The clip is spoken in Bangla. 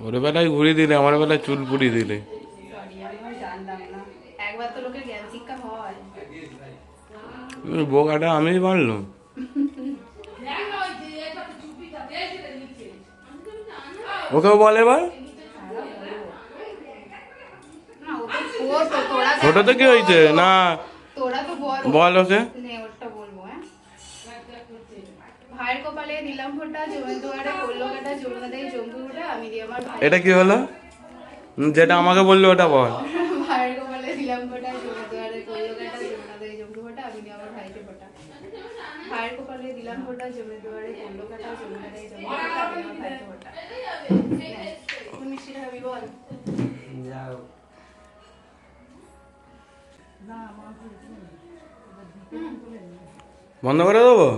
ওর বেলায় ঘুরিয়ে দিলে আমার বেলায় চুল পুড়িয়ে দিলে। বোকাটা আমি বানলাম। ওকেও বল এবার? ওটা তো কি হয়েছে? না। বল ওকে। বলব ভাইয়ের কপালে দিলাম ফোঁটা জমি এটা কি হলো? যেটা আমাকে বলল ওটা বল। বন্ধ করে দেবো?